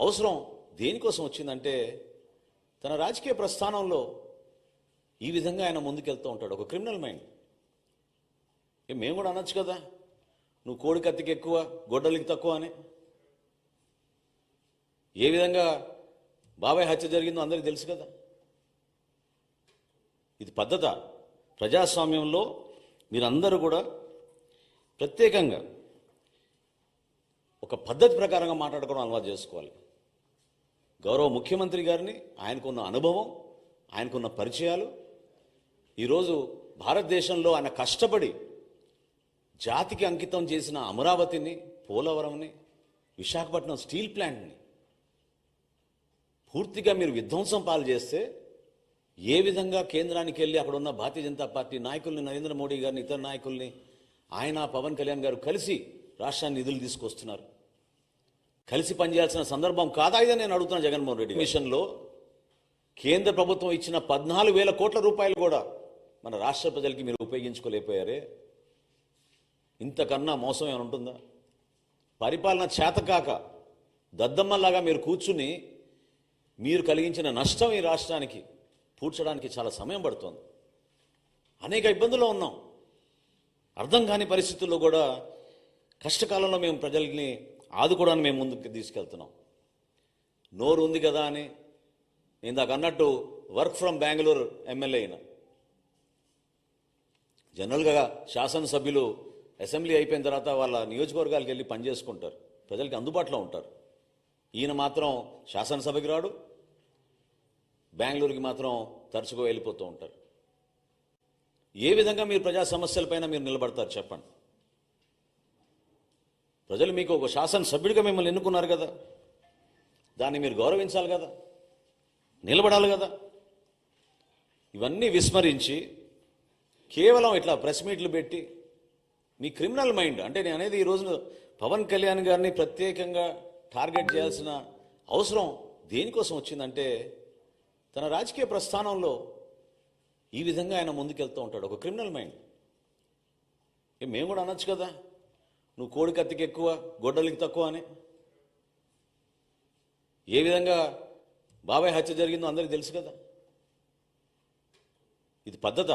అవసరం దేనికోసం వచ్చిందంటే తన రాజకీయ ప్రస్థానంలో ఈ విధంగా ఆయన ముందుకెళ్తూ ఉంటాడు. ఒక క్రిమినల్ మైండ్. ఏ మేము కూడా అనొచ్చు కదా. నువ్వు కోడి కత్తికి ఎక్కువ గొడ్డలికి తక్కువ అని. ఏ విధంగా బాబాయ్ హత్య జరిగిందో అందరికీ తెలుసు కదా. ఇది పద్ధత. ప్రజాస్వామ్యంలో మీరందరూ కూడా ప్రత్యేకంగా ఒక పద్ధతి ప్రకారంగా మాట్లాడుకోవడం అలవాటు చేసుకోవాలి. గౌరవ ముఖ్యమంత్రి గారిని ఆయనకున్న అనుభవం ఆయనకున్న పరిచయాలు. ఈరోజు భారతదేశంలో ఆయన కష్టపడి జాతికి అంకితం చేసిన అమరావతిని పోలవరంని విశాఖపట్నం స్టీల్ ప్లాంట్ని పూర్తిగా మీరు విధ్వంసం పాలు చేస్తే ఏ విధంగా కేంద్రానికి వెళ్ళి అక్కడ ఉన్న భారతీయ జనతా పార్టీ నాయకుల్ని నరేంద్ర మోడీ గారిని ఇతర నాయకుల్ని ఆయన పవన్ కళ్యాణ్ గారు కలిసి రాష్ట్రాన్ని నిధులు తీసుకొస్తున్నారు. కలిసి పనిచేయాల్సిన సందర్భం కాదా ఇదని నేను అడుగుతున్నా జగన్మోహన్ రెడ్డి మిషన్లో కేంద్ర ప్రభుత్వం ఇచ్చిన పద్నాలుగు వేల కోట్ల రూపాయలు కూడా మన రాష్ట్ర ప్రజలకి మీరు ఉపయోగించుకోలేకపోయారే. ఇంతకన్నా మోసం ఏమైనా ఉంటుందా? పరిపాలన చేతకాక దద్దమ్మల్లాగా మీరు కూర్చుని మీరు కలిగించిన నష్టం ఈ రాష్ట్రానికి పూడ్చడానికి చాలా సమయం పడుతోంది. అనేక ఇబ్బందుల్లో ఉన్నాం. అర్థం కాని పరిస్థితుల్లో కూడా కష్టకాలంలో మేము ప్రజల్ని ఆదుకోవడానికి మేము ముందుకు తీసుకెళ్తున్నాం. నోరు ఉంది కదా అని నేను అన్నట్టు వర్క్ ఫ్రమ్ బెంగళూరు ఎమ్మెల్యే అయిన. జనరల్గా శాసనసభ్యులు అసెంబ్లీ అయిపోయిన తర్వాత వాళ్ళ నియోజకవర్గాలకు వెళ్ళి పనిచేసుకుంటారు ప్రజలకి అందుబాటులో ఉంటారు. ఈయన మాత్రం శాసనసభకి రాడు బెంగళూరుకి మాత్రం తరచుగా వెళ్ళిపోతూ ఉంటారు. ఏ విధంగా మీరు ప్రజా సమస్యలపైన మీరు నిలబడతారు చెప్పండి. ప్రజలు మీకు ఒక శాసనసభ్యుడిగా మిమ్మల్ని ఎన్నుకున్నారు కదా. దాన్ని మీరు గౌరవించాలి కదా. నిలబడాలి కదా. ఇవన్నీ విస్మరించి కేవలం ఇట్లా ప్రెస్ మీట్లు పెట్టి మీ క్రిమినల్ మైండ్ అంటే నేను అనేది ఈ రోజున పవన్ కళ్యాణ్ గారిని ప్రత్యేకంగా టార్గెట్ చేయాల్సిన అవసరం దేనికోసం వచ్చిందంటే తన రాజకీయ ప్రస్థానంలో ఈ విధంగా ఆయన ముందుకెళ్తూ ఉంటాడు. ఒక క్రిమినల్ మైండ్. మేము కూడా అనొచ్చు కదా. నువ్వు కోడి కత్తికి ఎక్కువ గొడ్డలికి తక్కువ అని. ఏ విధంగా బాబాయ్ హత్య జరిగిందో అందరికీ తెలుసు కదా. ఇది పద్ధత.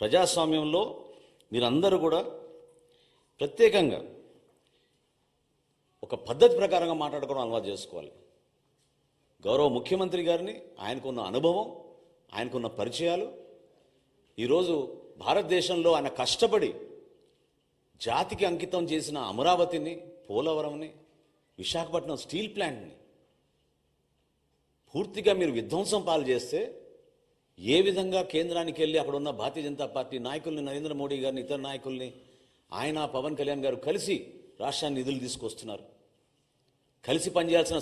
ప్రజాస్వామ్యంలో మీరందరూ కూడా ప్రత్యేకంగా ఒక పద్ధతి ప్రకారంగా మాట్లాడుకోవడం అలవాటు చేసుకోవాలి. గౌరవ ముఖ్యమంత్రి గారిని ఆయనకున్న అనుభవం ఆయనకున్న పరిచయాలు. ఈరోజు భారతదేశంలో ఆయన కష్టపడి జాతికి అంకితం చేసిన అమరావతిని పోలవరంని విశాఖపట్నం స్టీల్ ప్లాంట్ని పూర్తిగా మీరు విధ్వంసం పాలు చేస్తే ఏ విధంగా కేంద్రానికి వెళ్ళి అక్కడ ఉన్న భారతీయ జనతా పార్టీ నాయకుల్ని నరేంద్ర మోడీ గారిని ఇతర నాయకుల్ని ఆయన పవన్ కళ్యాణ్ గారు కలిసి రాష్ట్రాన్ని నిధులు తీసుకొస్తున్నారు. కలిసి పనిచేయాల్సిన